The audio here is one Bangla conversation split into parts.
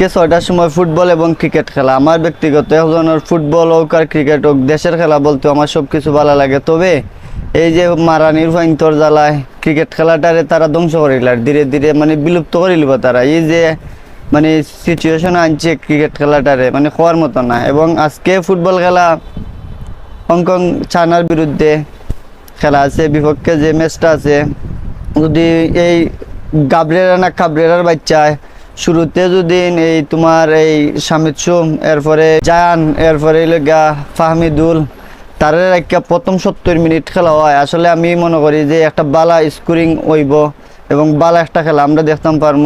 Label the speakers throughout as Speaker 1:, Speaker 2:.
Speaker 1: আজকে ছয়টার সময় ফুটবল এবং ক্রিকেট খেলা। আমার ব্যক্তিগত একজনের ফুটবল হোক আর ক্রিকেট হোক, দেশের খেলা বলতে আমার সব কিছু ভালো লাগে। তবে এই যে মারানির ফাইন্তর জ্বালায় ক্রিকেট খেলাটারে তারা ধ্বংস করিল আর ধীরে ধীরে মানে বিলুপ্ত করিলিব তারা। এই যে মানে সিচুয়েশন আনছে ক্রিকেট খেলাটারে মানে হওয়ার মতো না। এবং আজকে ফুটবল খেলা হংকং চায়নার বিরুদ্ধে খেলা আছে, বিপক্ষে যে ম্যাচটা আছে, যদি এই গাবরেরা না কাবরেরার বাচ্চায় শুরুতে যদি এই তোমার এই সামিদ সুম, এরপরে জায়ান, এরপরে লগা ফাহমিদুল তারের একটা প্রথম সত্তর মিনিট খেলা হয়। আসলে আমি মনে করি যে একটা বালা স্কোরিং হইব এবং বালা একটা খেলা আমরা দেখতাম পারব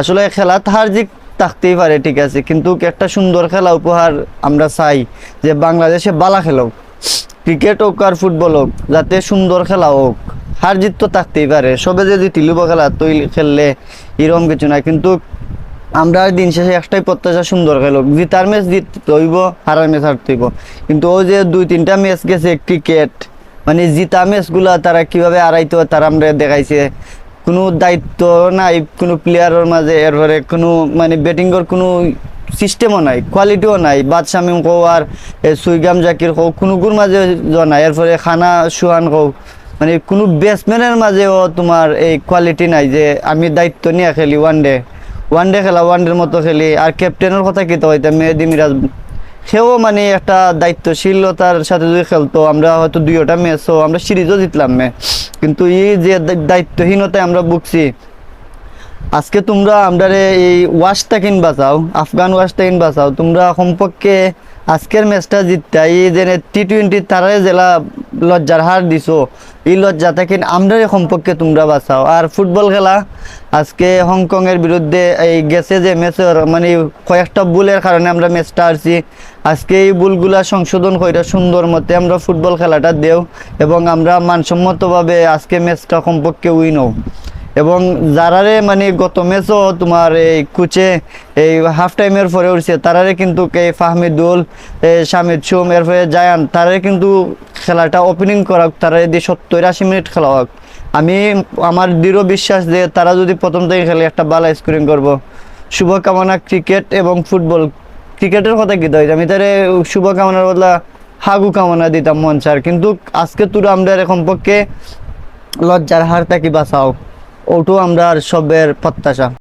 Speaker 1: আসলে খেলা হার জিক থাকতেই পারে, ঠিক আছে, কিন্তু একটা সুন্দর খেলা উপহার আমরা চাই যে বাংলাদেশে বালা খেলোক, ক্রিকেট হোক আর ফুটবল হোক, যাতে সুন্দর খেলা হোক। হার জিত তো থাকতেই পারে, সবে যদি জিতিলিব খেলা, তুই খেললে এরকম কিছু না কিন্তু আমরা দিন শেষে একটাই প্রত্যাশা, সুন্দর খেলোক। জিতার ম্যাচ জিততে হইব, হারার ম্যাচ হারতে হইব। কিন্তু ওই যে দুই, তিনটা ম্যাচ গেছে ক্রিকেট মানে জিতা ম্যাচগুলা তারা কীভাবে হারাইতে, তারা আমরা দেখাইছে। কোনো দায়িত্ব নাই, কোনো প্লেয়ারের মাঝে, এরপরে কোনো মানে ব্যাটিংয়ের কোনো সিস্টেমও নাই কোয়ালিটিও নাই বাদশামিম কৌ আর সুইগাম জাকির কৌ কোনো গুর মাঝে নাই। এরপরে খানা সুহান কৌ মানে কোনো ব্যাটসম্যানের মাঝেও তোমার এই কোয়ালিটি নাই যে আমি দায়িত্ব নিয়ে খেলি ওয়ান ডে ওয়ান ডে খেলা ওয়ান ডের মতো খেলি। আর ক্যাপ্টেনের কথা কি তো হয়তো মেহেদি মিরাজ। সেও মানে একটা দায়িত্বশীলতার সাথে যদি খেলতো, আমরা হয়তো দুইটা ম্যাচও আমরা সিরিজও জিতলাম মে কিন্তু এই যে দায়িত্বহীনতায় আমরা ভুগছি, আজকে তোমরা আমরা এই ওয়াশটা কিনবা চাও, আফগান ওয়াশটা কিনবা চাও, তোমরা সম্পর্কে আজকের ম্যাচটা জিততা এই যে টি টোয়েন্টি তারাই জেলা লজ্জার হার দিছো, এই লজ্জাটা কিন আমরা সম্পর্কে তোমরা বাঁচাও। আর ফুটবল খেলা, আজকে হংকংয়ের বিরুদ্ধে এই গেছে যে ম্যাচের মানে কয়েকটা বুলের কারণে আমরা ম্যাচটা আসছি আজকে এই বুলগুলা সংশোধন করে সুন্দর মতে আমরা ফুটবল খেলাটা দেও এবং আমরা মানসম্মতভাবে আজকে ম্যাচটা সম্পর্কে উইন হও। এবং যারারে মানে গত ম্যাচও তোমার এই কুচে এই হাফ টাইমের পরে উঠছে, তারারে কিন্তু এই ফাহমিদুল শামিদ সুম, এরপরে জায়ান, তারারে কিন্তু খেলাটা ওপেনিং করা তারা যদি সত্তর আশি মিনিট খেলা হোক। আমি আমার দৃঢ় বিশ্বাস যে তারা যদি প্রথম থেকে খেলে একটা ভালো স্কোরিং করব। শুভকামনা ক্রিকেট এবং ফুটবল। ক্রিকেটের কথা কি তো আমি তারে শুভকামনার বদলা হাগু কামনা দিতাম মন চার কিন্তু আজকে তুরা আমরা সম্পর্কে লজ্জার হার থাকি বাঁচাও? ওটাও আমরা সবের প্রত্যাশা।